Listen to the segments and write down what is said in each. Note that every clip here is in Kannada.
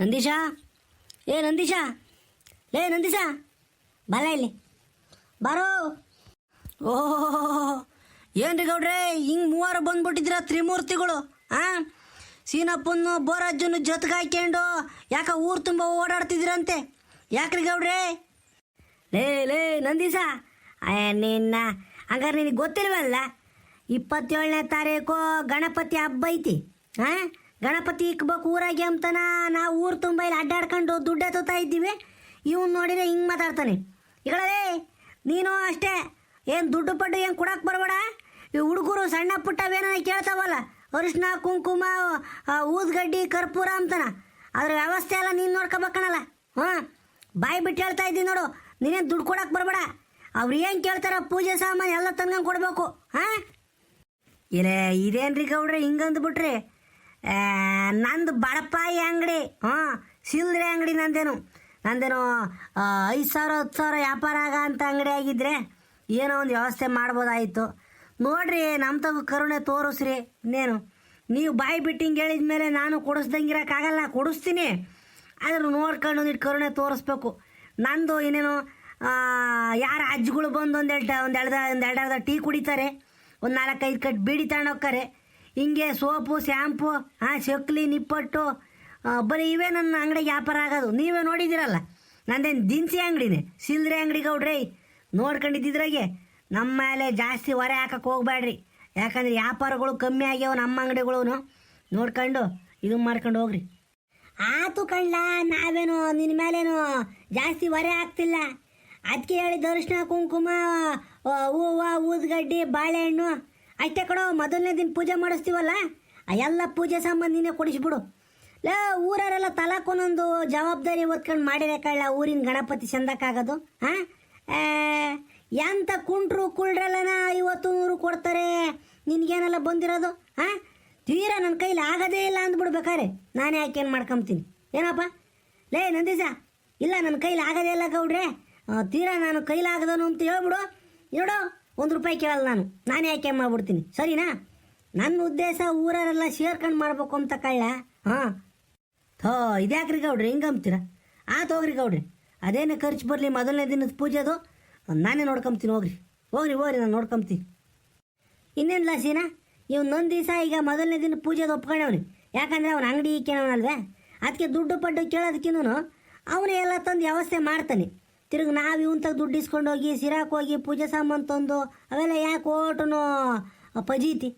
ನಂದೀಶ? ಏ, ನಂದೀಶ? ಲೇ, ನಂದೀಶ? ಬಲ ಇಲ್ಲಿ. ಬಾರೋ. ಓಹೋ ಏನ್ರಿ ಗೌಡ್ರೆ, ಹಿಂಗ್ ಮೂವರು ಬಂದ್ಬಿಟ್ಟಿದ್ರ ತ್ರಿಮೂರ್ತಿಗಳು, ಆ? ಸೀನಪ್ಪನ್ನು ಜೊತೆಗೆ ಹಾಕ್ಯಂಡು ಯಾಕ ಊರು ತುಂಬ ಓಡಾಡ್ತಿದ್ರಂತೆ ಯಾಕ್ರಿ ಗೌಡ್ರೆ? ಲೇ ಲೇ, ನಂದೀಶ ನಿನ್ನ ಹಂಗಾರೆ ನಿನಗೆ ಗೊತ್ತಿಲ್ವಲ್ಲ? ಇಪ್ಪತ್ತೇಳನೇ ತಾರೀಕು ಗಣಪತಿ ಹಬ್ಬ ಐತಿ ಹಾಂ ಗಣಪತಿ ಇಕ್ಬೇಕು ಊರಾಗೆ ಅಂತನ ನಾವು ಊರು ತುಂಬ ಇಲ್ಲಿ ಅಡ್ಡಾಡ್ಕೊಂಡು ದುಡ್ಡು ಎತ್ತುತ್ತಾ ಇದ್ದೀವಿ. ಇವ್ನು ನೋಡಿದ್ರೆ ಹಿಂಗೆ ಮಾತಾಡ್ತಾನೆ. ಇಗಳೇ ನೀನು ಅಷ್ಟೇ, ಏನು ದುಡ್ಡು ಪಡ್ಡು ಏನು ಕೊಡಕ್ಕೆ ಬರಬೇಡ. ಈ ಹುಡುಗರು ಸಣ್ಣ ಪುಟ್ಟವೇನ ಕೇಳ್ತಾವಲ್ಲ ಅರಿಶಿನ ಕುಂಕುಮ ಊದ್ಗಡ್ಡಿ, ಕರ್ಪೂರ ಅಂತನ ಅದ್ರ ವ್ಯವಸ್ಥೆ ಎಲ್ಲ ನೀನು ನೋಡ್ಕೊಬೇಕಣಲ್ಲ. ಹಾಂ, ಬಾಯಿ ಬಿಟ್ಟು ಹೇಳ್ತಾ ಇದ್ದೀನಿ ನೋಡು, ನೀನೇನು ದುಡ್ಡು ಕೊಡಕ್ಕೆ ಬರಬೇಡ. ಅವ್ರು ಏನು ಕೇಳ್ತಾರ ಪೂಜೆ ಸಾಮಾನು ಎಲ್ಲ ತಂದ್ಕೊಂಡು ಕೊಡಬೇಕು. ಹಾಂ? ಇಲ್ಲ ಇದೇನ್ರಿ ಗೌಡ್ರೆ ಹಿಂಗಂದ್ಬಿಟ್ರಿ ನಂದು ಬಡಪಾಯಿ ಅಂಗಡಿ ಹಾಂ ಸಿಲ್ದ್ರೆ ಅಂಗಡಿ ನಂದೇನು. ನಂದೇನು ಐದು ಸಾವಿರ, ಹತ್ತು ಸಾವಿರ ವ್ಯಾಪಾರ ಆಗ ಅಂತ ಅಂಗಡಿ ಆಗಿದ್ರೆ ಏನೋ ಒಂದು ವ್ಯವಸ್ಥೆ ಮಾಡ್ಬೋದಾಯಿತು. ನೋಡ್ರಿ ನಮ್ಮ ತಗ ಕರುಣೆ ತೋರಿಸ್ರಿ, ಇನ್ನೇನು. ನೀವು ಬಾಯಿ ಬಿಟ್ಟಿಂಗ್ ಹೇಳಿದ ಮೇಲೆ ನಾನು ಕೊಡಿಸ್ದಂಗಿರೋಕ್ಕಾಗಲ್ಲ ಕೊಡಿಸ್ತೀನಿ. ಆದರೂ ನೋಡ್ಕೊಂಡು ಒಂದಿಟ್ಟು ಕರುಣೆ ತೋರಿಸ್ಬೇಕು. ನಂದು ಇನ್ನೇನು ಯಾರ ಅಜ್ಜಿಗಳು ಬಂದು ಒಂದೆರಡು ಒಂದು ಎಳ್ದ, ಒಂದು ಎರಡರ್ಧ ಟೀ ಕುಡಿತಾರೆ, ಒಂದು ನಾಲ್ಕೈದು ಕಟ್ ಬೀಡಿ ತಗೊಂಡೋಗ್ತಾರೆ ಹಿಂಗೆ ಸೋಪು ಶ್ಯಾಂಪು ಹಾಂ ಚಕ್ಲಿ ನಿಪ್ಪಟ್ಟು ಆ, ಬರೀ ಇವೇ ನನ್ನ ಅಂಗಡಿಗೆ ವ್ಯಾಪಾರ ಆಗೋದು. ನೀವೇ ನೋಡಿದ್ದೀರಲ್ಲ ನಂದೇನು ದಿನಸಿ ಅಂಗಡಿನೇ ಸಿಲ್ದ್ರೆ ಅಂಗಡಿ ಗೌಡ್ರಿ ನೋಡ್ಕೊಂಡಿದ್ದಿದ್ರಾಗೆ ನಮ್ಮ ಮೇಲೆ ಜಾಸ್ತಿ ಹೊರೆ ಹಾಕಕ್ಕೆ ಹೋಗ್ಬೇಡ್ರಿ ಯಾಕಂದ್ರೆ ವ್ಯಾಪಾರಗಳು ಕಮ್ಮಿ ಆಗ್ಯಾವ ನಮ್ಮ ಅಂಗಡಿಗಳು ನೋಡ್ಕೊಂಡು ಇದು ಮಾಡ್ಕೊಂಡು ಹೋಗ್ರಿ. ಆತು ಕಳ್ಳ ನಾವೇನು ನಿನ್ನ ಮೇಲೇನು ಜಾಸ್ತಿ ಹೊರೆ ಆಗ್ತಿಲ್ಲ ಅದಕ್ಕೆ ಹೇಳಿ ದರ್ಶನ ಕುಂಕುಮ ಆ, ಹೂವು ಊದ್ಗಡ್ಡಿ ಬಾಳೆಹಣ್ಣು ಅಷ್ಟೇ ಕಣೋ, ಮೊದಲನೇ ದಿನ ಪೂಜೆ ಮಾಡಿಸ್ತೀವಲ್ಲ? ಆ ಎಲ್ಲ ಪೂಜೆ ನೀನೇ ಕೊಡಿಸ್ಬಿಡು ಲೇ, ಊರವರೆಲ್ಲ ತಲಾಕೊಂದೊಂದು ಜವಾಬ್ದಾರಿ ಹೊತ್ಕೊಂಡು ಮಾಡಿರಕ್ಕಲ್ಲ ಊರಿನ ಗಣಪತಿ ಚಂದಕ್ಕಾಗೋದು ಹಾಂ ಎಂಥ ಕುಂಟ್ರು ಕುಳ್ರಲ್ಲನ ಐವತ್ತು ನೂರು ಕೊಡ್ತಾರೆ? ನಿನಗೇನೆಲ್ಲ ಬಂದಿರೋದು ಹಾಂ ತೀರಾ ನನ್ನ ಕೈಲಿ ಆಗೋದೇ ಇಲ್ಲ ಅಂದ್ಬಿಡ್ಬೇಕಾರೆ ನಾನೇ ಯಾಕೆ ಏನು ಮಾಡ್ಕೊಂತೀನಿ ಏನಪ್ಪ? ಲೇ, ನಂದೀಸ, ಇಲ್ಲ ನನ್ನ ಕೈಲಿ ಆಗೋದೇ ಇಲ್ಲ ಗೌಡ್ರೆ. ತೀರಾ ನಾನು ಕೈಲಾಗದನು ಅಂತ ಹೇಳ್ಬಿಡು. ನೋಡು ಒಂದು ರೂಪಾಯಿ ಕೇಳಲ್ಲ ನಾನು. ನಾನೇ ಯಾಕೆ ಮಾಡ್ಬಿಡ್ತೀನಿ? ಸರಿನಾ? ನನ್ನ ಉದ್ದೇಶ ಊರರೆಲ್ಲ ಸೇರ್ಕೊಂಡು ಮಾಡ್ಬೇಕು ಅಂತ ಕಳ್ಳ. ಹಾಂ. ಥೋ, ಇದ್ಯಾಕ್ರಿ ಗೌಡ್ರಿ? ಹಿಂಗೆ ಅಂಬ್ತೀರ? ಆತು ಹೋಗ್ರಿ ಗೌಡ್ರಿ. ಅದೇನು ಖರ್ಚು ಬರಲಿ ಮೊದಲನೇ ದಿನದ ಪೂಜೆ ಅದು? ನಾನೇ ನೋಡ್ಕೊಂತೀನಿ ಹೋಗ್ರಿ. ಹೋಗ್ರಿ ಹೋಗ್ರಿ, ನಾನು ನೋಡ್ಕೊಂತೀನಿ ಇನ್ನೇನು ಲಾಸಿನ? ಇವ್ನೊಂದು ದಿವಸ ಈಗ ಮೊದಲನೇ ದಿನ ಪೂಜೆದು ಒಪ್ಕೊಂಡವ್ರಿ ಯಾಕಂದ್ರೆ ಅವನ ಅಂಗಡಿ ಕೇಳೋನಲ್ವೇ? ಅದಕ್ಕೆ ದುಡ್ಡು ಪಡ್ಡು ಕೇಳೋದಕ್ಕಿನ್ನೂ ಅವನೇ ಎಲ್ಲ ತಂದು ವ್ಯವಸ್ಥೆ ಮಾಡ್ತಾನೆ. ತಿರುಗಿ ನಾವು ಇವನ್ ತಗ ದುಡ್ಡು ಇಸ್ಕೊಂಡು ಹೋಗಿ, ಸಿರಾಕ್ ಹೋಗಿ, ಪೂಜೆ ಸಾಮಾನು ತಂದು, ಅವೆಲ್ಲ ಯಾಕೆ ಓಟನು ಪಜೀತಿ.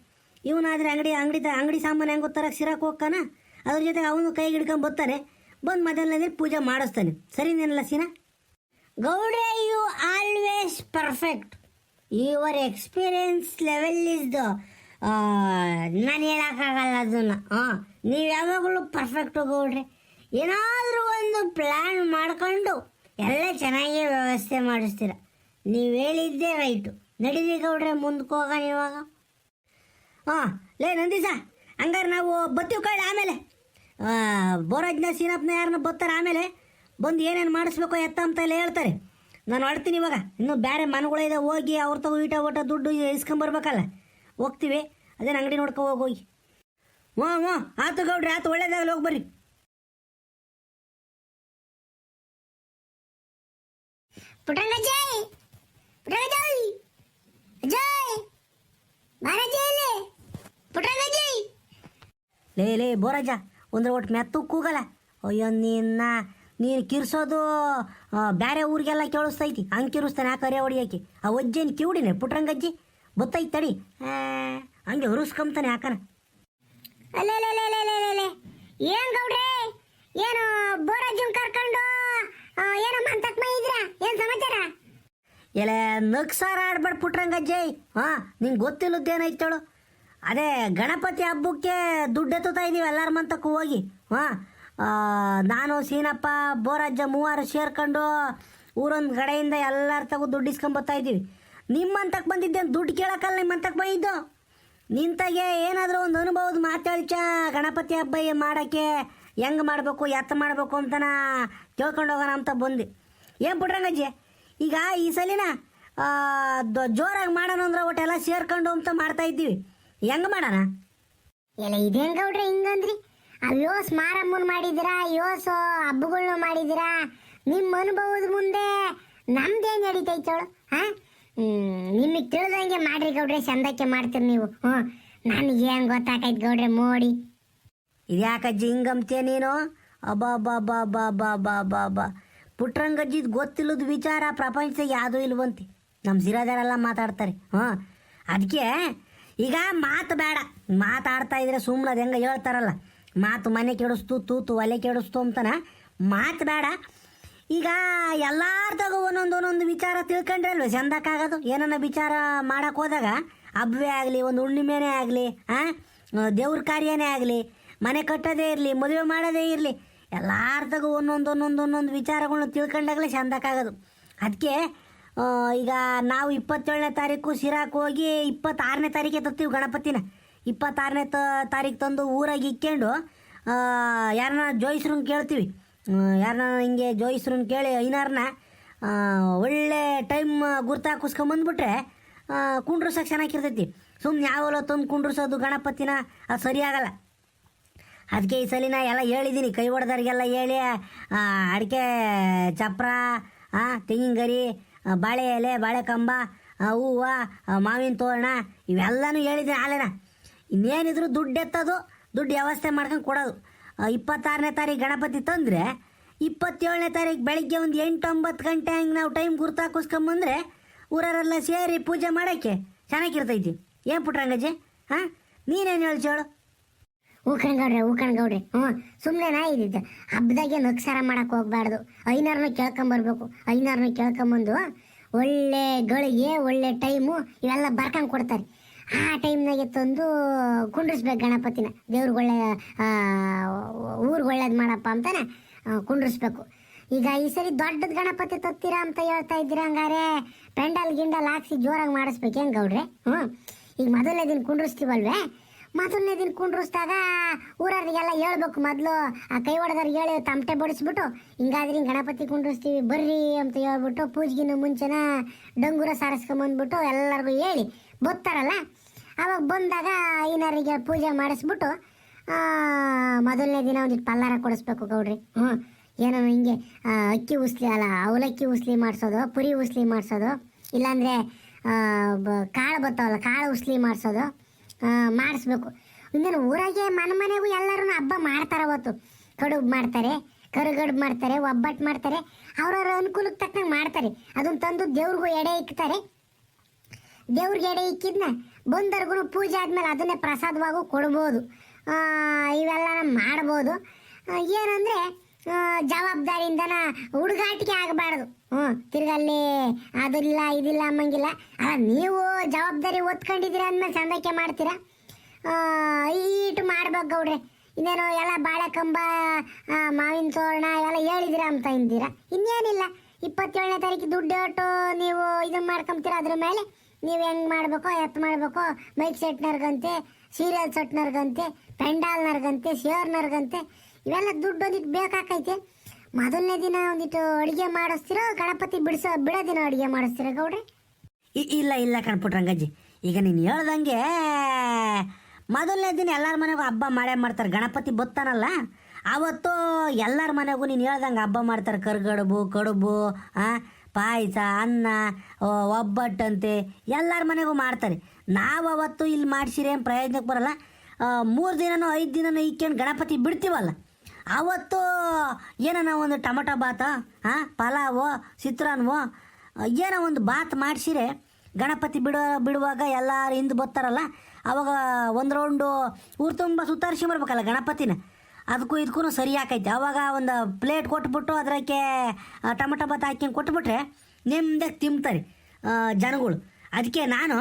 ಇವನಾದ್ರೆ ಅಂಗಡಿ ಅಂಗಡಿ ಅಂಗಡಿ ಸಾಮಾನು ಹೆಂಗೆ ಗೊತ್ತಾರ ಸಿರಾಕ್ ಹೋಗ್ಕಾನ ಅದ್ರ ಜೊತೆಗೆ ಅವನು ಕೈಗೆ ಹಿಡ್ಕೊಂಡು ಬರ್ತಾನೆ ಬಂದು ಮೊದಲನೇ ಪೂಜೆ ಮಾಡಿಸ್ತಾನೆ. ಸರಿನೇನಲ್ಲ ಸೀನಾ? ಗೌಡ್ರೆ you always perfect. Your experience level is the ನಾನು ಹೇಳೋಕ್ಕಾಗಲ್ಲ ಅದನ್ನು. ಹಾಂ ನೀವು ಯಾವಾಗಲೂ ಪರ್ಫೆಕ್ಟು ಗೌಡ್ರಿ. ಏನಾದರೂ ಒಂದು ಪ್ಲ್ಯಾನ್ ಮಾಡ್ಕೊಂಡು ಎಲ್ಲ ಚೆನ್ನಾಗಿ ವ್ಯವಸ್ಥೆ ಮಾಡಿಸ್ತೀರ. ನೀವು ಹೇಳಿದ್ದೇ ರೈಟು. ನಡೀರಿ ಗೌಡ್ರೆ ಮುಂದಕ್ಕೆ ಇವಾಗ. ಹಾಂ, ಲೇ ನಂದೀಸ, ಹಂಗಾರೆ ನಾವು ಬತ್ತೀವಿ ಕಳ್ಳ ಆಮೇಲೆ. ಬೋರಾಜ್ನ, ಸೀನಪ್ಪನ ಯಾರನ್ನ ಬರ್ತಾರೆ ಆಮೇಲೆ ಬಂದು ಏನೇನು ಮಾಡಿಸ್ಬೇಕು ಎತ್ತ ಅಂತ ಎಲ್ಲ ಹೇಳ್ತಾರೆ. ನಾನು ಹೊಡ್ತೀನಿ ಇವಾಗ. ಇನ್ನೂ ಬೇರೆ ಮನೆಗಳಿದೆ ಹೋಗಿ ಅವ್ರ ತಗೋ ಈಟ ಓಟ ದುಡ್ಡು ಇಸ್ಕೊಂಬರ್ಬೇಕಲ್ಲ ಹೋಗ್ತೀವಿ. ಅದೇನು ಅಂಗಡಿ ನೋಡ್ಕೊ ಹೋಗಿ ಹ್ಞೂ ಹ್ಞೂ ಆತು ಗೌಡ್ರಿ, ಆತು ಒಳ್ಳೇದಾಗಲಿ ಹೋಗಿ ಬರ್ರಿ. ಜೈ! ಬಾರ ಜೈಲೆ ಪುಟ್ಟಣ್ಣ ಜೈ! ಲೇ ಲೇ ಬೋರಾಜ ಒಂದ್ರ ಒಟ್ಟು ಮೆತ್ತು ಕೂಗಲ್ಲ. ಅಯ್ಯೋ ನಿನ್ನ ನೀನು ಕಿರ್ಸೋದು ಬೇರೆ ಊರಿಗೆಲ್ಲ ಕೇಳಿಸ್ತೈತಿ. ಹಂಗೆ ಕಿರಿಸ್ತಾನೆ ಆ ಕರೆ ಹೊಡಿಯಾಕಿ ಆ ಒಜ್ಜೇನು ಕಿವುಡಿನೇ ಪುಟ್ರಂಗಜ್ಜಿ ಗೊತ್ತೈತಿ ತಡಿ. ಆ, ಹಂಗೆ ಹುರುಸ್ಕೊಂತಾನೆ ಯಾಕನ ಅಲ್ಲೇ ಏನ್ ಗೌಡ್ರೆ? ಏನು ಬೋರಜ್ಜನ್ ಕರ್ಕೊಂಡು ಆ, ಏನೋ ಇದ್ರಾ ಏನ್ ಸಮಾಚಾರ? ಎಲೆ ನಕ್ಸಾರ ಆಡ್ಬೇಡ ಹಾ ನಿಂಗೆ ಗೊತ್ತಿಲ್ಲದ್ದೇನೈತೇಳು ಅದೇ ಗಣಪತಿ ಹಬ್ಬಕ್ಕೆ ದುಡ್ಡು ಎತ್ತುತ್ತಾ ಇದೀವಿ ಎಲ್ಲರ ಮಂತಕ್ಕೂ ಹೋಗಿ. ಹಾ ನಾನು ಸೀನಪ್ಪ ಬೋರಜ್ಜ ಮೂವರು ಸೇರ್ಕೊಂಡು ಊರೊಂದು ಕಡೆಯಿಂದ ಎಲ್ಲರ ತಗೋ ದುಡ್ಡು ಇಸ್ಕೊಂಬತ್ತಾ ಇದ್ದೀವಿ. ನಿಮ್ಮಂತಕ್ಕೆ ಬಂದಿದ್ದೆ ದುಡ್ಡು ಕೇಳಕ್ಕಲ್ಲ ನಿಮ್ಮಂತಕ್ಕೆ ಬಂದಿದ್ದು ನಿಂತಾಗೆ ಏನಾದರೂ ಒಂದು ಅನುಭವದ ಮಾತಾಡ್ಚ ಗಣಪತಿ ಹಬ್ಬ ಮಾಡೋಕ್ಕೆ ಹೆಂಗೆ ಮಾಡಬೇಕು, ಎತ್ತ ಮಾಡಬೇಕು ಅಂತನ ತಿಳ್ಕೊಂಡು ಹೋಗೋಣ ಅಂತ ಬಂದು ಏನು ಪುಟ್ರಂಗಜ್ಜಿ ಈಗ ಈ ಸಲಿನ ಜೋರಾಗಿ ಮಾಡೋಣ ಅಂದ್ರೆ ಒಟ್ಟೆಲ್ಲ ಸೇರ್ಕೊಂಡು ಅಂತ ಮಾಡ್ತಾ ಇದ್ದೀವಿ. ಹೆಂಗೆ ಮಾಡೋಣ? ಎಲ್ಲ ಇದೇನ್ ಗೌಡ್ರೆ ಹಿಂಗಂದ್ರಿ ಆ ಯೋಸ್ ಮಾರಮ್ಮನ್ ಮಾಡಿದಿರಾ ಯೋಸ್ ಹಬ್ಬಗಳ್ನು ಮಾಡಿದಿರಾ ನಿಮ್ಮ ಅನುಭವದ ಮುಂದೆ ನಮ್ದೇನು ನಡೀತೈತೆ ಅವಳು ಹಾ ನಿಮಗೆ ತಿಳಿದಂಗೆ ಮಾಡ್ರಿ ಗೌಡ್ರೆ, ಚಂದಕ್ಕೆ ಮಾಡ್ತೀರಿ ನೀವು. ಹ್ಞೂ ನನಗೆ ಏನು ಗೊತ್ತಾಕೈತ್ ಗೌಡ್ರೆ ಮೋಡಿ ಇದ್ಯಾಕಜ್ಜಿ ಜಿಂಗಂತೆ ನೀನು? ಅಬ್ಬಾ ಅಬ್ಬಾ ಬಾ ಬಾ ಬಾ ಬಾ ಬಾ ಬಾ ಪುಟ್ರಂಗಜ್ಜಿದ್ ಗೊತ್ತಿಲ್ಲದ ವಿಚಾರ ಪ್ರಪಂಚದಾಗ ಯಾವುದೂ ಇಲ್ವಂತೆ. ನಮ್ಮ ಸಿರಾದಾರೆಲ್ಲ ಮಾತಾಡ್ತಾರೆ. ಹಾಂ. ಅದಕ್ಕೆ ಈಗ ಮಾತು ಬೇಡ ಮಾತಾಡ್ತಾ ಇದ್ರೆ ಸುಮ್ಮನೆ ಅದು ಹೆಂಗೆ ಹೇಳ್ತಾರಲ್ಲ? ಮಾತು ಮನೆ ಕೆಡಿಸ್ತು, ತೂತು, ಒಲೆ ಕೆಡಿಸ್ತು ಅಂತನ? ಮಾತು ಬೇಡ ಈಗ ಎಲ್ಲಾರ್ದಾಗ ಒಂದೊಂದು ಒಂದೊಂದು ವಿಚಾರ ತಿಳ್ಕೊಂಡ್ರೆ ಅಲ್ವ ಚಂದಕ್ಕಾಗೋದು? ಏನನ್ನ ವಿಚಾರ ಮಾಡೋಕ್ಕೆ ಹೋದಾಗ? ಹಬ್ಬವೇ ಆಗಲಿ, ಒಂದು ಹುಣ್ಣಿಮೆನೇ ಆಗಲಿ ಹಾಂ ದೇವ್ರ ಕಾರ್ಯನೇ ಆಗಲಿ ಮನೆ ಕಟ್ಟೋದೇ ಇರಲಿ, ಮದುವೆ ಮಾಡೋದೇ ಇರಲಿ ಎಲ್ಲಾರ್ದಾಗ ಒಂದೊಂದು ಒಂದೊಂದು ಒಂದೊಂದು ವಿಚಾರಗಳನ್ನು ತಿಳ್ಕೊಂಡಾಗಲೇ ಚೆಂದಕ್ಕಾಗೋದು. ಅದಕ್ಕೆ ಈಗ ನಾವು ಇಪ್ಪತ್ತೇಳನೇ ತಾರೀಕು ಸಿರಾಕ್ ಹೋಗಿ ಇಪ್ಪತ್ತಾರನೇ ತಾರೀಕೆ ತತ್ತೀವಿ ಗಣಪತಿನ. ಇಪ್ಪತ್ತಾರನೇ ತ ತಾರೀಕು ತಂದು ಊರಾಗಿ ಇಕ್ಕೊಂಡು ಯಾರನ್ನ ಜೋಯಿಸ್ರನ್ನ ಕೇಳ್ತೀವಿ. ಯಾರನ್ನ ಹಿಂಗೆ ಜೋಯಿಸ್ರನ್ನ ಕೇಳಿ ಐನಾರನ್ನ ಒಳ್ಳೆ ಟೈಮ್ ಗುರ್ತಾಕಿಸ್ಕೊಂಬಂದ್ಬಿಟ್ರೆ ಕುಂಡ್ರಸಕ್ಕೆ ಚೆನ್ನಾಗಿರ್ತೈತಿ ಸುಮ್ಮನೆ ಯಾವಲ್ಲ ತಂದು ಕುಂಡ್ರಸೋದು ಗಣಪತಿನ, ಅದು ಸರಿಯಾಗಲ್ಲ. ಅದಕ್ಕೆ ಈ ಸಲ ನಾ ಎಲ್ಲ ಹೇಳಿದ್ದೀನಿ ಕೈ ಹೊಡೆದವ್ರಿಗೆಲ್ಲ ಹೇಳಿ ಅಡಿಕೆ, ಚಪ್ರ ತೆಂಗಿನ ಗರಿ ಬಾಳೆ ಎಲೆ ಬಾಳೆ ಕಂಬ ಹೂವು ಮಾವಿನ ತೋರಣ, ಇವೆಲ್ಲನೂ ಹೇಳಿದ್ದೀನಿ ಆಲೆನ ಇನ್ನೇನಿದ್ರು ದುಡ್ಡು ಎತ್ತೋದು, ದುಡ್ಡು ವ್ಯವಸ್ಥೆ ಮಾಡ್ಕೊಂಡು ಕೊಡೋದು. ಇಪ್ಪತ್ತಾರನೇ ತಾರೀಕು ಗಣಪತಿ ತಂದರೆ, ಇಪ್ಪತ್ತೇಳನೇ ತಾರೀಕು ಬೆಳಗ್ಗೆ ಒಂದು ಎಂಟು ಒಂಬತ್ತು ಗಂಟೆ ಹಂಗೆ ನಾವು ಟೈಮ್ ಗುರ್ತಾಕಿಸ್ಕೊಂಬಂದ್ರೆ ಊರವರೆಲ್ಲ ಸೇರಿ ಪೂಜೆ ಮಾಡೋಕ್ಕೆ ಚೆನ್ನಾಗಿರ್ತೈತಿ. ಏನು ಪುಟ್ರಂಗಜ್ಜಿ, ಹಾಂ? ನೀನೇನು ಹೇಳ್ಚೇಳು ಹೂಕಣ್ಗೌಡ್ರೆ ಹೂಕಣ್ಗೌಡ್ರೆ ಹ್ಞೂ ಸುಮ್ಮನೆ ನಾ ಇದ್ದಿದ್ದು. ಹಬ್ಬದಾಗೆ ನಕ್ಸಾರ ಮಾಡಕ್ಕೆ ಹೋಗ್ಬಾರ್ದು. ಐನಾರನ್ನ ಕೇಳ್ಕೊಂಬರ್ಬೇಕು. ಐನಾರನ್ನ ಕೇಳ್ಕೊಂಬಂದು ಒಳ್ಳೆ ಗಳಿಗೆ, ಒಳ್ಳೆ ಟೈಮು ಇವೆಲ್ಲ ಬರ್ಕೊಂಡು ಕೊಡ್ತಾರೆ. ಆ ಟೈಮ್ನಾಗೆ ತಂದು ಕುಂಡ್ರಿಸ್ಬೇಕು ಗಣಪತಿನ. ದೇವ್ರಿಗೊಳ್ಳೆ ಊರಿಗೆ ಒಳ್ಳೇದು ಮಾಡಪ್ಪ ಅಂತಾನೆ ಕುಂಡ್ರಿಸ್ಬೇಕು. ಈಗ ಈ ಸರಿ ದೊಡ್ಡದ ಗಣಪತಿ ತತ್ತೀರಾ ಅಂತ ಹೇಳ್ತಾ ಇದ್ದೀರ ಹಂಗಾರೆ? ಪೆಂಡಲ್, ಗಿಂಡಲ್ ಹಾಕ್ಸಿ ಜೋರಾಗಿ ಮಾಡಿಸ್ಬೇಕು ಗೌಡ್ರಿ ಗೌಡ್ರೆ? ಹ್ಞೂ, ಈಗ ಮೊದಲನೇ ದಿನ ಕುಂಡ್ರಿಸ್ತೀವಲ್ವೇ? ಮೊದಲನೇ ದಿನ ಕುಂಡ್ರಿಸ್ದಾಗ ಊರವ್ರಿಗೆಲ್ಲ ಹೇಳ್ಬೇಕು ಮೊದಲು, ಆ ಕೈ ಹೊಡೆದವ್ರಿಗೆ ಹೇಳಿ ತಮಟೆ ಬಡಿಸ್ಬಿಟ್ಟು, ಹಿಂಗಾದ್ರೆ ಹಿಂಗೆ ಗಣಪತಿ ಕುಂಡ್ರಿಸ್ತೀವಿ, ಬರ್ರಿ ಅಂತ ಹೇಳ್ಬಿಟ್ಟು ಪೂಜೆಗಿನ ಮುಂಚೆನ ಡಂಗೂರ ಸಾರಿಸ್ಕೊಂಬಂದ್ಬಿಟ್ಟು ಎಲ್ಲರಿಗೂ ಹೇಳಿ ಬರ್ತಾರಲ್ಲ? ಅವಾಗ ಬಂದಾಗ ಐನಾರಿಗೆ ಪೂಜೆ ಮಾಡಿಸ್ಬಿಟ್ಟು ಮೊದಲನೇ ದಿನ ಒಂದಿಟ್ಟು ಪಲ್ಲಾರ ಕೊಡಿಸ್ಬೇಕು ಗೌಡ್ರಿ. ಹ್ಞೂ, ಏನೋ ಹಿಂಗೆ ಅಕ್ಕಿ ಉಸ್ಲಿ ಅಲ್ಲ, ಅವಲಕ್ಕಿ ಉಸ್ಲಿ ಮಾಡಿಸೋದು, ಪುರಿ ಉಸ್ಲಿ ಮಾಡಿಸೋದು, ಇಲ್ಲಾಂದರೆ ಕಾಳು ಬರ್ತಾವಲ್ಲ ಕಾಳು ಉಸ್ಲಿ ಮಾಡಿಸೋದು. ಮಾಡಿಸ್ಬೇಕು. ಇನ್ನೇನು ಊರಾಗೆ ಮನೆ ಮನೆಗೂ ಎಲ್ಲರೂ ಹಬ್ಬ ಮಾಡ್ತಾರೆ ಅವತ್ತು. ಕಡುಬು ಮಾಡ್ತಾರೆ, ಕರುಗಡುಬು ಮಾಡ್ತಾರೆ ಒಬ್ಬಟ್ಟು ಮಾಡ್ತಾರೆ. ಅವ್ರವ್ರ ಅನುಕೂಲಕ್ಕೆ ತಕ್ಕಂಗೆ ಮಾಡ್ತಾರೆ. ಅದನ್ನ ತಂದು ದೇವ್ರಿಗೂ ಎಡೆ ಇಕ್ತಾರೆ. ದೇವ್ರಿಗೆ ಎಡೆ ಇಕ್ಕಿದ್ನ ಬಂದರ್ಗು ಪೂಜೆ ಆದಮೇಲೆ ಅದನ್ನೇ ಪ್ರಸಾದವಾಗೂ ಕೊಡ್ಬೋದು. ಇವೆಲ್ಲ ಮಾಡ್ಬೋದು. ಏನಂದರೆ ಜವಾಬ್ದಾರಿಯಿಂದನ ಹುಡುಗಾಟಿಕೆ ಆಗಬಾರ್ದು. ಹ್ಞೂ ತಿರ್ಗಲ್ಲಿ ಅದಿಲ್ಲ, ಇದಿಲ್ಲ ಅಮ್ಮಂಗಿಲ್ಲ ಅಲ್ಲ, ನೀವು ಜವಾಬ್ದಾರಿ ಒತ್ಕೊಂಡಿದ್ದೀರ ಅಂದ್ಮೇಲೆ ಸಂದಕ್ಕೆ ಮಾಡ್ತೀರಾ? ಈಟು ಮಾಡ್ಬೇಕು ಗೌಡ್ರೆ. ಇನ್ನೇನು ಎಲ್ಲ ಬಾಳೆ ಕಂಬ ಮಾವಿನ ತೋರಣ ಎಲ್ಲ ಹೇಳಿದಿರ ಅಂತ ಇಂದಿರ ಇನ್ನೇನಿಲ್ಲ. ಇಪ್ಪತ್ತೇಳನೇ ತಾರೀಕು ದುಡ್ಡು ಒಟ್ಟು ನೀವು ಇದು ಮಾಡ್ಕೊಂತೀರ ಅದ್ರ ಮೇಲೆ? ನೀವು ಹೆಂಗ್ ಮಾಡ್ಬೇಕೋ, ಎತ್ ಮಾಡ್ಬೇಕೋ? ಮೈಕ್ ಸೆಟ್ನರ್ಗಂತೆ ಸೀರಿಯಲ್ ಸೆಟ್ನರ್ಗಂತೆ, ಪೆಂಡಾಲ್ನರ್ಗಂತೆ ಸೇರ್ನರ್ಗಂತೆ ಇವೆಲ್ಲ ದುಡ್ಡು ಒಂದಿಟ್ಟು ಬೇಕಾಕೈತೆ. ಮೊದಲನೇ ದಿನ ಒಂದಿಟ್ಟು ಅಡುಗೆ ಮಾಡಿಸ್ತಿರೋ, ಗಣಪತಿ ಬಿಡಿಸೋ, ಬಿಡೋ ದಿನ ಅಡುಗೆ ಮಾಡಿಸ್ತೀರ ಗೌಡ್ರಿ? ಇಲ್ಲ ಇಲ್ಲ ಕಣ್ಪುಟ್ರಂಗಜ್ಜಿ ಈಗ ನೀನು ಹೇಳ್ದಂಗೆ ಮೊದಲನೇ ದಿನ ಎಲ್ಲರ ಮನೆಗೂ ಹಬ್ಬ ಮಾಡೇ ಮಾಡ್ತಾರೆ, ಗಣಪತಿ ಬತ್ತಾನಲ್ಲ, ಅವತ್ತು ಎಲ್ಲರ ಮನೆಗೂ ನೀನು ಹೇಳ್ದಂಗೆ ಹಬ್ಬ ಮಾಡ್ತಾರೆ, ಕರ್ಗಡುಬು, ಕಡುಬು ಪಾಯಸ, ಅನ್ನ ಒಬ್ಬಟ್ಟಂತೆ ಎಲ್ಲರ ಮನೆಗೂ ಮಾಡ್ತಾರೆ. ನಾವು ಅವತ್ತು ಇಲ್ಲಿ ಮಾಡಿಸಿರೇನು ಪ್ರಯೋಜನಕ್ಕೆ ಬರಲ್ಲ. ಮೂರು ದಿನನೋ ಐದು ದಿನನೂ ಇಕ್ಕೊಂಡು ಗಣಪತಿ ಬಿಡ್ತೀವಲ್ಲ? ಅವತ್ತು ಏನನ ಒಂದು ಟೊಮಟೊ ಬಾತ ಹಾಂ ಪಲಾವೋ ಚಿತ್ರಾನ್ನವು ಏನೋ ಒಂದು ಬಾತ್ ಮಾಡಿಸಿರೆ, ಗಣಪತಿ ಬಿಡೋ, ಬಿಡುವಾಗ ಎಲ್ಲರೂ ಹಿಂದೆ ಬರ್ತಾರಲ್ಲ, ಅವಾಗ ಒಂದು ರೌಂಡು ಊರು ತುಂಬ ಸುತ್ತಾರಿಸಿ ಬರ್ಬೇಕಲ್ಲ ಗಣಪತಿನ. ಅದಕ್ಕೂ ಇದಕ್ಕೂ ಸರಿ ಹಾಕೈತೆ ಅವಾಗ ಒಂದು ಪ್ಲೇಟ್ ಕೊಟ್ಬಿಟ್ಟು ಅದಕ್ಕೆ ಟೊಮಟೊ ಬಾತ್ ಹಾಕಿ ಕೊಟ್ಬಿಟ್ರೆ ನಿಮ್ದಾಗ ತಿಂತಾರೆ ಜನಗಳು. ಅದಕ್ಕೆ ನಾನು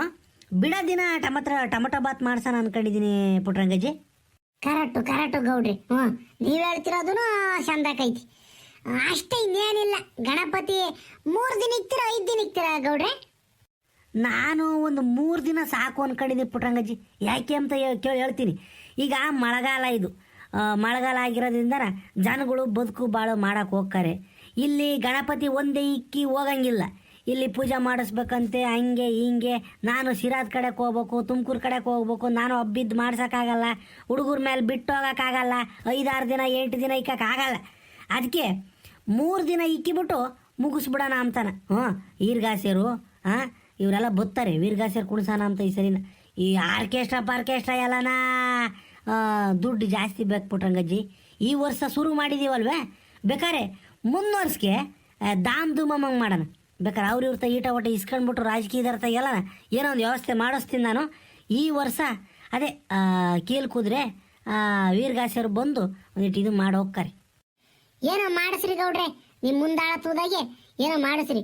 ಬಿಡೋ ದಿನ ಟಮಟ ಟೊಮಟೊ ಬಾತ್ ಮಾಡ್ಸೋಣ ಅಂದ್ಕೊಂಡಿದ್ದೀನಿ ಪುಟ್ರಂಗಜ್ಜಿ. Correct correct ಗೌಡ್ರಿ. ಹ್ಞೂ. ನೀವು ಹೇಳ್ತಿರೋದು ಚಂದಕ್ಕೈತಿ ಅಷ್ಟೇ ಇನ್ನೇನಿಲ್ಲ. ಗಣಪತಿ ಮೂರು ದಿನ ಇಕ್ತೀರ, ಐದು ದಿನ ಇಕ್ತೀರ ಗೌಡ್ರೆ? ನಾನು ಒಂದು ಮೂರು ದಿನ ಸಾಕು ಅನ್ಕೊಂಡಿದ್ದೆ ಪುಟ್ರಂಗಜ್ಜಿ ಯಾಕೆ ಅಂತ ಕೇಳಿ, ಹೇಳ್ತೀನಿ. ಈಗ ಮಳೆಗಾಲ ಇದು. ಮಳೆಗಾಲ ಆಗಿರೋದ್ರಿಂದ ಜನಗಳು ಬದುಕು ಬಾಳು ಮಾಡಕ್ಕೆ ಹೋಗ್ತಾರೆ. ಇಲ್ಲಿ ಗಣಪತಿ ಒಂದೇ ಇಕ್ಕಿ ಹೋಗಂಗಿಲ್ಲ. ಇಲ್ಲಿ ಪೂಜೆ ಮಾಡಿಸ್ಬೇಕಂತೆ, ಹಂಗೆ ಹಿಂಗೆ. ನಾನು ಸಿರಾದ್ ಕಡೆಗೆ ಹೋಗ್ಬೇಕು, ತುಮಕೂರು ಕಡೆಗೆ ಹೋಗ್ಬೇಕು. ನಾನು ಹಬ್ಬಿದ್ದು ಮಾಡ್ಸೋಕ್ಕಾಗಲ್ಲ, ಹುಡುಗರ ಮೇಲೆ ಬಿಟ್ಟು ಹೋಗೋಕ್ಕಾಗಲ್ಲ, ಐದಾರು ದಿನ, ಎಂಟು ದಿನ ಇಕ್ಕಾಗಲ್ಲ ಅದಕ್ಕೆ ಮೂರು ದಿನ ಇಕ್ಕಿಬಿಟ್ಟು ಮುಗಿಸ್ಬಿಡೋಣ ಅಂತಾನೆ. ಹ್ಞೂ ಈರ್ಗಾಸೇರು ಹಾಂ ಇವರೆಲ್ಲ ಬತ್ತಾರೆ, ವೀರ್ಗಾಸೇರು ಕುಣಿಸೋಣ ಅಂತ ಈ ಸರಿನ. ಈ ಆರ್ಕೆಸ್ಟ್ರಾ, ಪಾರ್ಕೆಸ್ಟ್ರಾ ಎಲ್ಲನಾ ದುಡ್ಡು ಜಾಸ್ತಿ ಬೇಕು ಪುಟ್ರಂಗಜ್ಜಿ ಈ ವರ್ಷ ಶುರು ಮಾಡಿದೀವಲ್ವೇ? ಬೇಕಾರೆ ಮುಂದುವರ್ಸ್ಗೆ ದಾಮ್ ದುಮಮ್ಮಂಗೆ ಮಾಡೋಣ. ಬೇಕಾರೆ ಅವ್ರ ಇವ್ರ ಈಟ ಒಟ್ಟ ಇಸ್ಕೊಂಡ್ಬಿಟ್ಟು ರಾಜಕೀಯದರ್ತ ಎಲ್ಲ ಏನೋ ಒಂದು ವ್ಯವಸ್ಥೆ ಮಾಡಿಸ್ತೀನಿ ನಾನು. ಈ ವರ್ಷ ಅದೇ ಕೀಲ್ ಕುದ್ರೆ ವೀರ್ಗಾಸೇರು ಬಂದು ಒಂದಿಟ್ಟು ಇದು ಮಾಡಿ ಹೋಗ್ತಾರೆ ಏನೋ ಮಾಡಿಸ್ರಿ ಗೌಡ್ರೆ ನಿಮ್ ಮುಂದಾಳ ತೂದಾಗೆ ಏನೋ ಮಾಡಿಸ್ರಿ.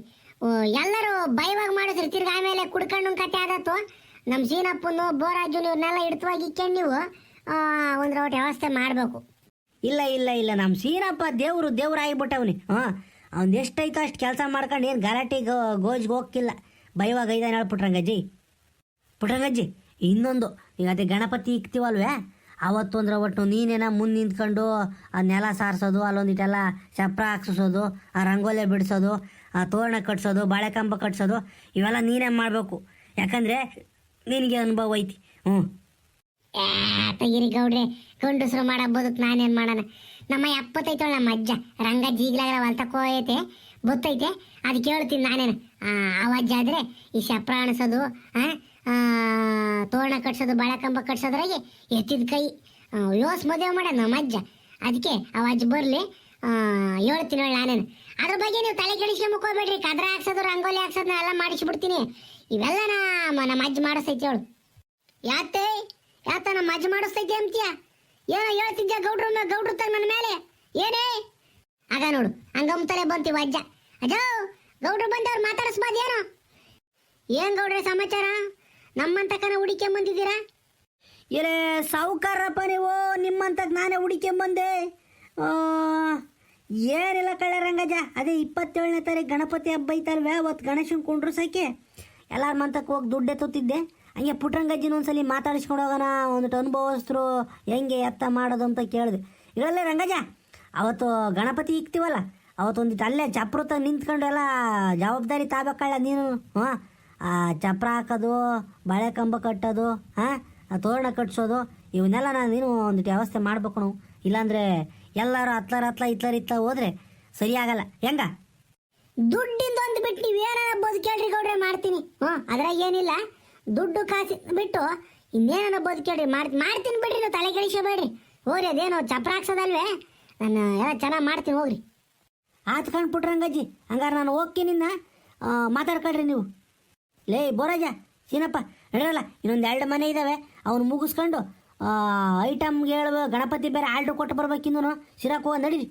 ಎಲ್ಲರೂ ಭಯವಾಗಿ ಮಾಡಿಸ್ರಿ ತಿರ್ಗ ಆಮೇಲೆ ಕುಡ್ಕೊಂಡು ಕತೆ ಆದತ್ತು. ನಮ್ಮ ಸೀನಪ್ಪನು ಬೋರಾಜುನ ಇವ್ರನ್ನೆಲ್ಲ ಹಿಡ್ತವಾಗಿ ಇಕ್ಕೊಂಡು ನೀವು ಒಂದ್ರ ಒಟ್ಟು ವ್ಯವಸ್ಥೆ ಮಾಡಬೇಕು. ಇಲ್ಲ ಇಲ್ಲ ಇಲ್ಲ ನಮ್ಮ ಸೀನಪ್ಪ ದೇವರು ದೇವ್ರು ಆಗಿಬಿಟ್ಟವನಿ ಹಾಂ. ಅವ್ನು ಎಷ್ಟೈತೋ ಅಷ್ಟು ಕೆಲಸ ಮಾಡ್ಕೊಂಡು ಏನು ಗಲಾಟೆ ಗೋ ಗೋಜ್ಗೆ ಹೋಗ್ತಿಲ್ಲ ಬೈವಾಗ ಐದಾನೆ ಹೇಳಿ ಪುಟ್ರಂಗಜ್ಜಿ ಪುಟ್ರಂಗಜ್ಜಿ ಇನ್ನೊಂದು, ಈಗ ಅದೇ ಗಣಪತಿ ಇಕ್ತೀವಲ್ವೇ? ಅವತ್ತು ಅಂದ್ರೆ ಒಟ್ಟು ನೀನೇನ ಮುಂದೆ ನಿಂತ್ಕೊಂಡು ಆ ನೆಲ ಸಾರಿಸೋದು, ಅಲ್ಲೊಂದಿಟ್ಟೆಲ್ಲ ಚಪ್ರ ಹಾಕ್ಸೋದು, ಆ ರಂಗೋಲೆ ಬಿಡಿಸೋದು, ಆ ತೋರಣ ಕಟ್ಸೋದು ಬಾಳೆಕಂಬ ಕಟ್ಸೋದು, ಇವೆಲ್ಲ ನೀನೇ ಮಾಡಬೇಕು. ಯಾಕಂದರೆ ನಿನಗೆ ಅನುಭವ ಐತಿ. ಹ್ಞೂ ಗೌಡ್ರೆ, ಗಂಡಸರು ಮಾಡೋ ಬದುಕ್ ನಾನೇನು ಮಾಡೋಣ? ನಮ್ಮ ಎಪ್ಪತ್ತೈತಳ ನಮ್ಮ ಅಜ್ಜ. ರಂಗ ಜೀಗ್ಲಾಗ್ರ ಹೊಲ್ತಕ್ಕೋ ಐತೆ ಗೊತ್ತೈತೆ ಅದಕ್ಕೆ ಹೇಳ್ತೀನಿ ನಾನೇನು. ಆ, ಅಜ್ಜ ಆದ್ರೆ ಈ ಶಪ್ರ ಅಣಿಸೋದು ತೋರಣ ಕಟ್ಸೋದು ಬಾಳೆಕಂಬ ಕಟ್ಸೋದ್ರಾಗೆ ಎತ್ತಿದ ಕೈ. ಯೋಸ್ ಮದುವೆ ಮಾಡ ನಮ್ಮ ಅಜ್ಜ. ಅದಕ್ಕೆ ಅವ ಅಜ್ಜ ಬರ್ಲಿ ಹೇಳ್ತೀನಿ ಹೇಳಿ ನಾನೇನು. ಅದ್ರ ಬಗ್ಗೆ ನೀವು ತಲೆ ಕೆಡಿಸ್ಕೊಂಬಕ್ ಹೋಗ್ಬೇಡ್ರಿ ಕದ್ರ ಹಾಕ್ಸೋದು ರಂಗೋಲಿ ಹಾಕ್ಸೋದನ್ನ ಎಲ್ಲ ಮಾಡಿಸ್ಬಿಡ್ತೀನಿ. ಇವೆಲ್ಲ ನಮ್ಮ ಅಜ್ಜ ಮಾಡಿಸ್ತೈತಿ ಹೇಳು. ಯಾತೆ ಯಾತ ನಮ್ಮ ಅಜ್ಜ ಮಾಡಿಸ್ತೈತಿ ಅಂತೀಯ? ಏನೋ ಹೇಳ್ತಿದ್ಯ ಗೌಡ್ರ ಗೌಡ್ರ ತಗ ನನ್ನ ಮೇಲೆ? ಏನೇ? ಆಗ ನೋಡು ಹಂಗಮ್ತಲೆ ಬಂತೀವ ಅಜ್ಜ ಅಜ್ಜೋ ಗೌಡ್ರು ಬಂದವ್ರು ಏನು ಏನ್ ಗೌಡ್ರೆ ಸಮಾಚಾರ? ನಮ್ಮಂತಕನ ಹುಡಿಕೆ ಬಂದಿದ್ದೀರಾ? ಇರೇ ಸಾವುಕಾರಪ್ಪ ನೀವು? ನಿಮ್ಮಂತಕ್ಕೆ ನಾನೇ ಹುಡುಕೊಂಬಂದೆ ಏನಿಲ್ಲ ಕಳೆ ರಂಗಜ. ಅದೇ ಇಪ್ಪತ್ತೇಳನೇ ತಾರೀಕು ಗಣಪತಿ ಹಬ್ಬ ಐತಲ್ವೇ? ಅವತ್ತು ಗಣೇಶನ್ ಕುಂಡ್ರಸಕ್ಕೆ ಎಲ್ಲಾರ ಮಂತಕ್ಕೆ ಹೋಗಿ ದುಡ್ಡೆ ಎತ್ತುತ್ತಿದ್ದೆ ಹಂಗೆ ಪುಟ್ರಂಗಜ್ಜಿನ ಒಂದ್ಸಲಿ ಮಾತಾಡಿಸ್ಕೊಂಡು ಹೋಗೋಣ ಒಂದಿಟ್ಟು ಅನುಭವಸ್ಥರು ಹೆಂಗೆ ಎತ್ತ ಮಾಡೋದು ಅಂತ ಕೇಳಿದೆ. ಇರಲ್ಲೇ ರಂಗಜ್ಜ, ಅವತ್ತು ಗಣಪತಿ ಇಕ್ತೀವಲ್ಲ ಅವತ್ತು ಒಂದಿಟ್ಟು ಅಲ್ಲೇ ಚಪ್ರತ ನಿಂತ್ಕೊಂಡು ಎಲ್ಲ ಜವಾಬ್ದಾರಿ ತಾಬೇಕಲ್ಲ ನೀನು ಹಾಂ ಚಪ್ರ ಹಾಕೋದು, ಬಾಳೆ ಕಂಬ ಕಟ್ಟೋದು, ಹಾಂ? ತೋರಣ ಕಟ್ಸೋದು, ಇವನ್ನೆಲ್ಲ ನಾನು ನೀನು ಒಂದಿಟ್ಟು ವ್ಯವಸ್ಥೆ ಮಾಡ್ಬೇಕು ನಾವು ಇಲ್ಲಾಂದರೆ ಎಲ್ಲರೂ ಹತ್ಲಾರ ಹತ್ಲ ಇತ್ಲಾರ ಇತ್ತ ಹೋದ್ರೆ ಸರಿಯಾಗಲ್ಲ. ಹೆಂಗ? ದುಡ್ಡಿಂದ ಒಂದು ಬಿಟ್ಟು ಏನಾರ ಬದುಕೇಳ್ರಿ ಗೌಡ್ರೆ, ಮಾಡ್ತೀನಿ. ಹ್ಞೂ, ಅದ್ರಾಗ ಏನಿಲ್ಲ. ದುಡ್ಡು ಕಾಸಿ ಬಿಟ್ಟು ಇನ್ನೇನೋ ಬದುಕೇಳ್ರಿ ಮಾಡ್, ಮಾಡ್ತೀನಿ ಬಿಡ್ರಿ ನೀವು ತಲೆ ಕೆಡಿಸಬೇಡ್ರಿ ಹೋಗ್ರಿ, ಅದೇನೋ ಚಪ್ರ ಹಾಕ್ಸೋದಲ್ವೇ ನಾನು ಎಲ್ಲ ಚೆನ್ನಾಗಿ ಮಾಡ್ತೀನಿ, ಹೋಗ್ರಿ. ಆತ್ ಕಂಡ್ಬಿಟ್ರಂಗಜ್ಜಿ ಹಂಗಾರೆ ನಾನು ಹೋಗ್ತೀನಿನ್ನ ಮಾತಾಡ್ಕೊಳ್ರಿ ನೀವು. ಲೇ, ಬೋರಾಜ ಸೀನಪ್ಪ ನಡಿರಲ್ಲ, ಇನ್ನೊಂದು ಎರಡು ಮನೆ ಇದ್ದಾವೆ ಅವ್ನು ಮುಗಿಸ್ಕೊಂಡು ಐಟಮ್ಗೆ ಹೇಳ್ಬೋ ಗಣಪತಿ ಬೇರೆ ಆರ್ಡ್ರ್ ಕೊಟ್ಟು ಬರ್ಬೇಕಿಂದು ಸಿರಾಕೋ ನಡೀರಿ.